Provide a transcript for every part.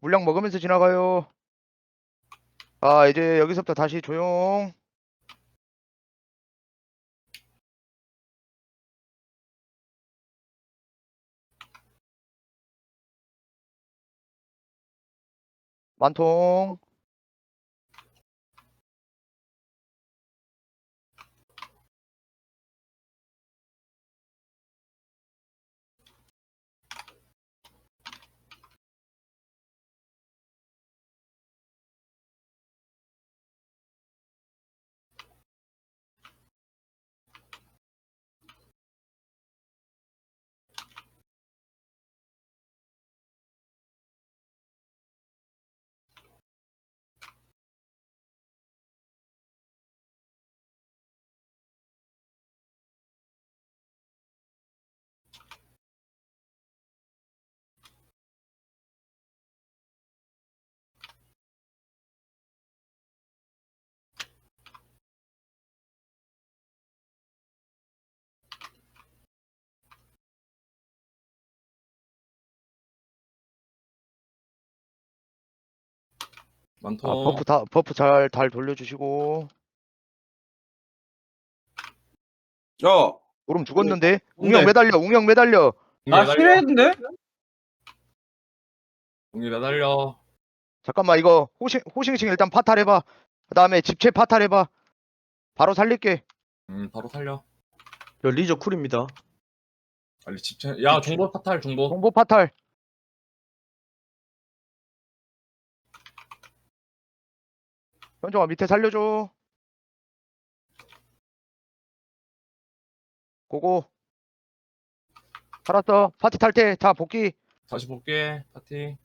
물량 먹으면서 지나가요. 아, 이제 여기서부터 다시 조용. 만통. 많다. 아, 버프 다 버프 잘 잘 돌려주시고. 야, 오름 죽었는데. 웅영 매달려. 웅영 매달려. 나 힐했는데? 공이 매달려. 잠깐만 이거 호싱 호싱싱 일단 파탈해봐. 그다음에 집체 파탈해봐. 바로 살릴게. 음, 바로 살려. 저 리저 쿨입니다. 빨리 집체. 야, 중보 파탈 중보. 공보 파탈. 현정아 밑에 살려줘. 고고. 살았어. 파티 탈 때. 자 복귀. 다시 볼게. 파티.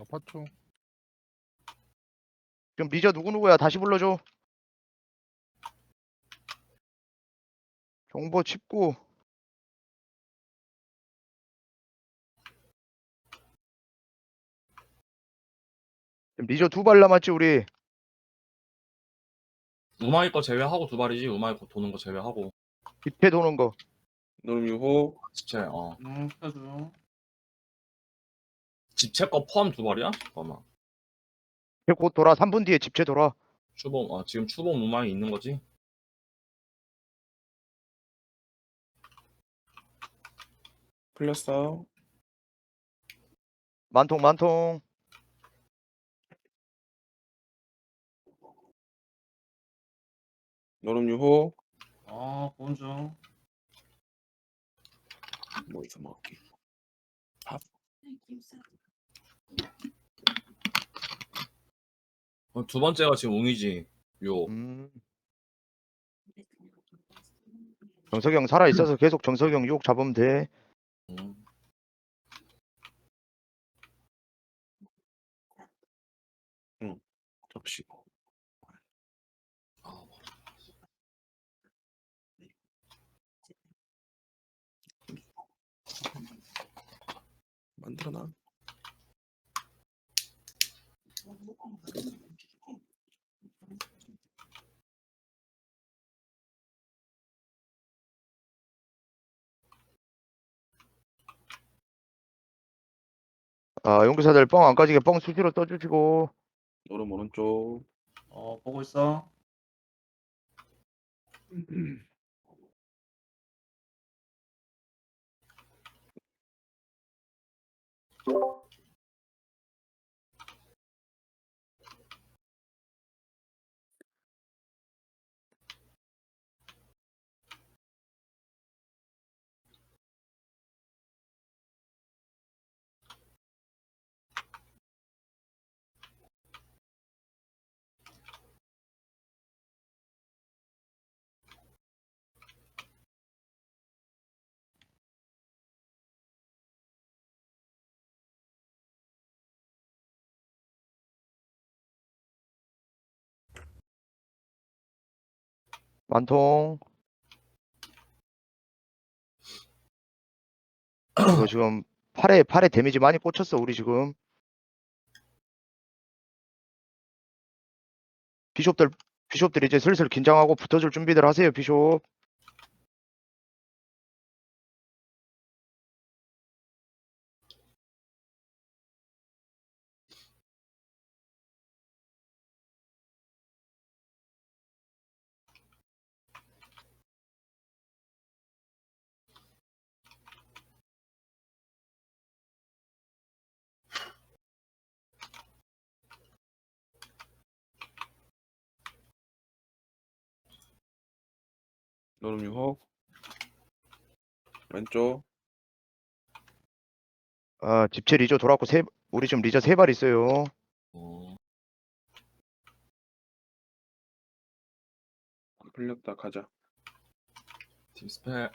아파초 지금 리저 누구 누구야? 다시 불러줘. 정보 칩고. 지금 리저 두 발 남았지 우리. 우마이 거 제외하고 두 발이지. 우마이 거 도는 거 제외하고. 밑에 도는 거. 노름 유호. 집체. 어. 음, 펴줘. 집체 거 포함 두 발이야? 잠깐만. 곧 돌아. 3분 뒤에 집체 돌아. 추범. 어, 지금 추범 우마이 있는 거지? 풀렸어. 만통 만통. 노름 유호. 어, 본 중. 뭐 있어 먹을게. 어, 두 번째가 지금 웅이지. 요. 음. 정석이 형 살아 있어서 계속 정석이 형 유혹 잡으면 돼. 음. 접시고. 만들어놔. 아 용기사들 뻥 안 까지게 뻥 수시로 떠주시고. 노름 오른쪽. 어, 보고 있어. you 만통. 이거 지금 팔에 팔에 데미지 많이 꽂혔어 우리 지금. 비숍들 비숍들 이제 슬슬 긴장하고 붙어줄 준비들 하세요 비숍. 노름 6호. 왼쪽. 아 집체 리저 돌았고 세 우리 지금 리저 세 발 있어요. 어, 풀렸다. 가자. 팀 스펠.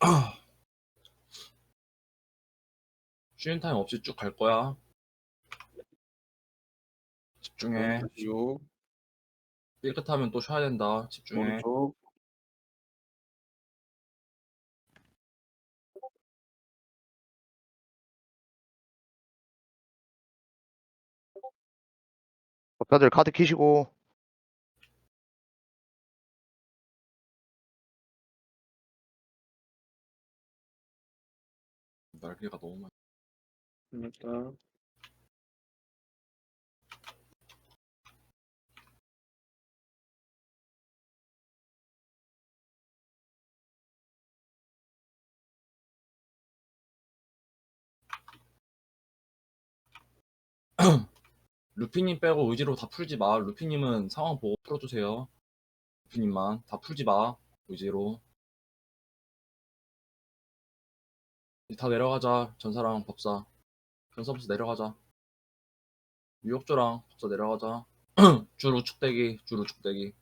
쉬는 타임 없이 쭉 갈 거야. 집중해. 6. 삐끗하면 또 쉬어야 된다. 집중해. 오른쪽. 법사들 카드 키시고 날개가 너무 많이. 풀렸다. 루피님 빼고 의지로 다 풀지 마. 루피님은 상황 보고 풀어주세요. 루피님만 다 풀지 마. 의지로. 다 내려가자. 전사랑 법사. 전사 법사 내려가자. 유역조랑 법사 내려가자. 줄 우측대기, 줄 우측대기.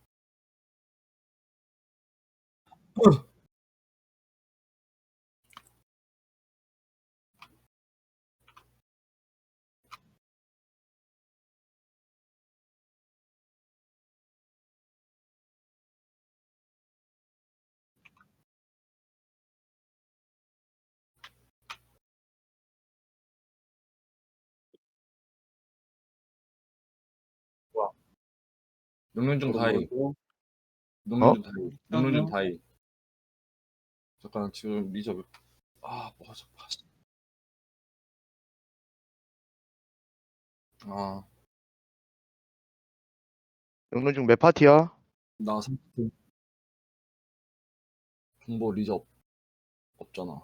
용륜중 다이. 용륜중 다이. 용륜중 어? 다이. 잠깐 지금 리저 몇- 아 뭐가 하시- 아, 영론 중몇 파티야? 나 3분 정보 리저 없, 없잖아.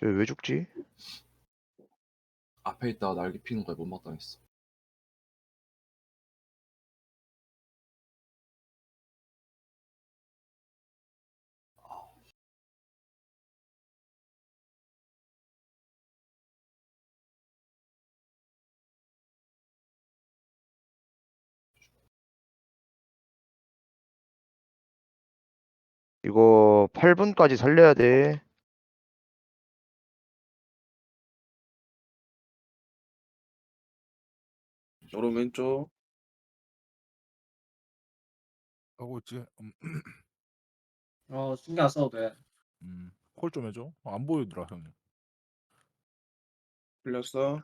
쟤왜 죽지? 앞에 있다가 날개 피는 거에 못 막당했어. 이거 8분까지 살려야 돼. 오른 왼쪽. 하고 있지. 음, 어, 신경 안 써도 돼. 음. 콜 좀 해줘. 어, 안 보이더라 형이. 풀렸어.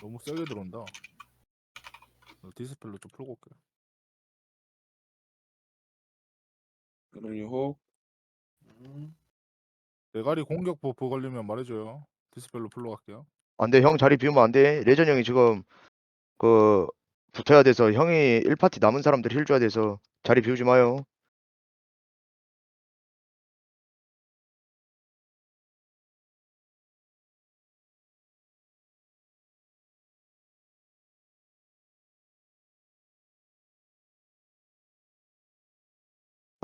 너무 세게 들어온다. 어, 디스펠로 좀 풀고 올게. 노름 6호. 음, 대가리 공격 버프 걸리면 말해줘요. 디스펠로 풀러 갈게요. 안 돼, 형 자리 비우면 안 돼. 레전 형이 지금 그 붙어야 돼서 형이 1파티 남은 사람들 힐 줘야 돼서 자리 비우지 마요.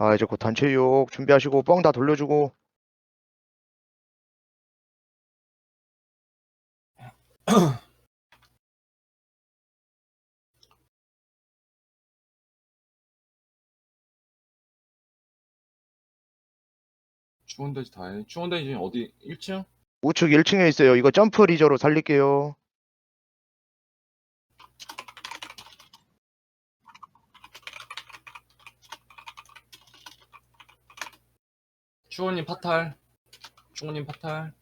아, 이제 곧 단체 유혹 준비하시고 뻥 다 돌려주고 추운돼지 다이. 추운돼지 어디 1층? 우측 1층에 있어요. 이거 점프 리저로 살릴게요. 추원님 파탈. 추원님 파탈.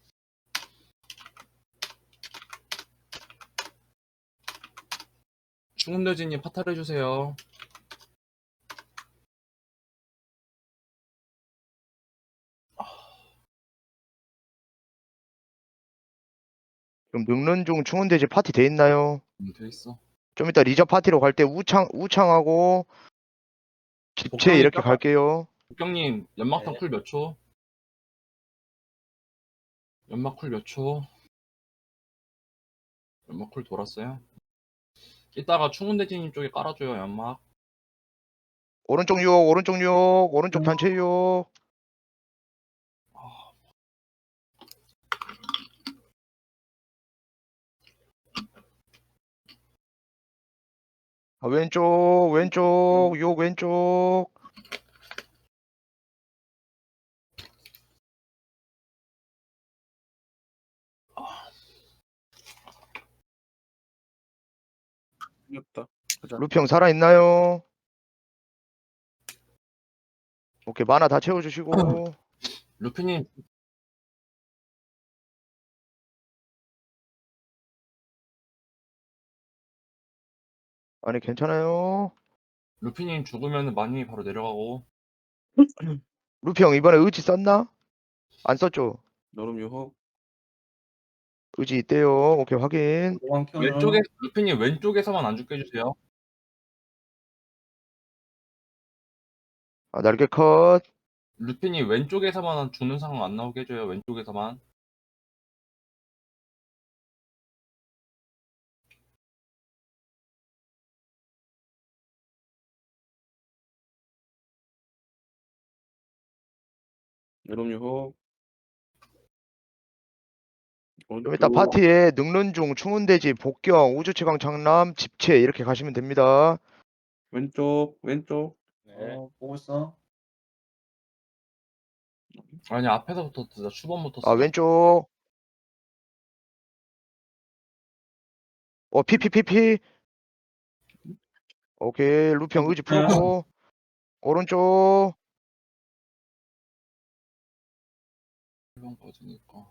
충운돼지님 파탈 해주세요. 그럼 늙는 중 충원돼지 파티 돼 있나요? 음, 돼 있어. 좀 이따 리저 파티로 갈 때 우창 우창하고 집체 복강이 이렇게 갈게요. 국경님 연막탄 네. 쿨 몇 초? 연막 쿨 몇 초? 연막 쿨 돌았어요? 이따가 충운대지님 쪽에 깔아줘요 연막 오른쪽 유혹, 오른쪽 유혹, 오른쪽 단체 유혹. 아, 왼쪽, 왼쪽, 유혹 왼쪽. 생겼다. 가자. 루평 살아있나요? 오케이, 만화 다 채워주시고. 루피님 아니, 괜찮아요. 루피님 죽으면 많이 바로 내려가고 루평 이번에 의지 썼나? 안 썼죠? 여름 유혹. 의지 있대요. 오케이, 확인. 왼쪽에 루피님 왼쪽에서만 안 죽게 해주세요 아, 날개 컷. 루피님 왼쪽에서만 죽는 상황 안 나오게 해줘요 왼쪽에서만 여름 유혹. 좀 이따 파티에 늙는 중, 충운대지, 복경, 우주최강 창남, 집체 이렇게 가시면 됩니다. 왼쪽 왼쪽. 네. 어, 보고 있어. 아니 앞에서부터 진짜 추번부터 아, 왼쪽. 어, 피피피피. 오케이, 루평 의지 풀고. 오른쪽. 명 빠지니까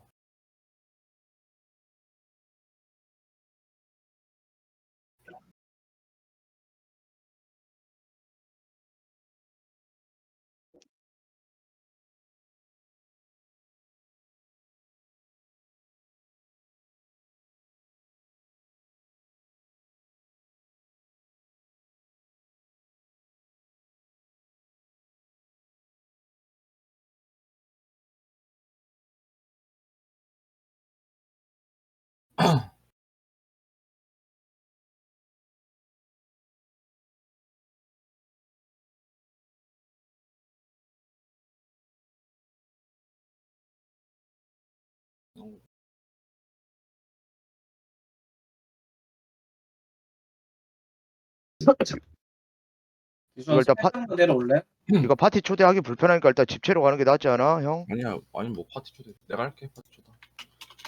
이거 일단 파- 한번 내려올래? 이거 파티 초대하기 불편하니까 일단 집체로 가는 게 낫지 않아, 형? 아니야 아니 뭐 파티 초대 내가 할게 파티 초대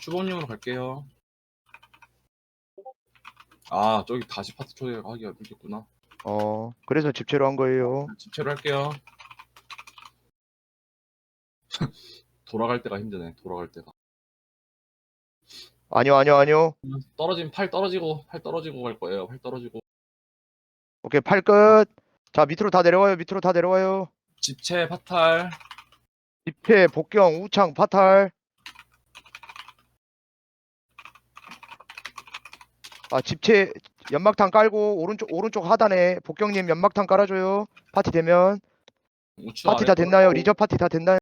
추번용으로 갈게요 아 저기 다시 파티 초대 하기가 힘들겠구나 어, 그래서 집체로 한 거예요. 집체로 할게요 돌아갈 때가 힘드네 돌아갈 때가 아니요, 아니요, 아니요. 떨어지면 팔 떨어지고 팔 떨어지고 갈 거예요 팔 떨어지고 오케이, 팔 끝. 자, 밑으로 다 내려와요, 밑으로 다 내려와요. 집체 파탈 집체, 복경, 우창, 파탈. 아, 집체 연막탄 깔고 오른쪽 오른쪽 하단에 복경님 연막탄 깔아줘요. 파티 되면 우측 파티 아래 다 됐나요? 리저 파티 다 됐나요?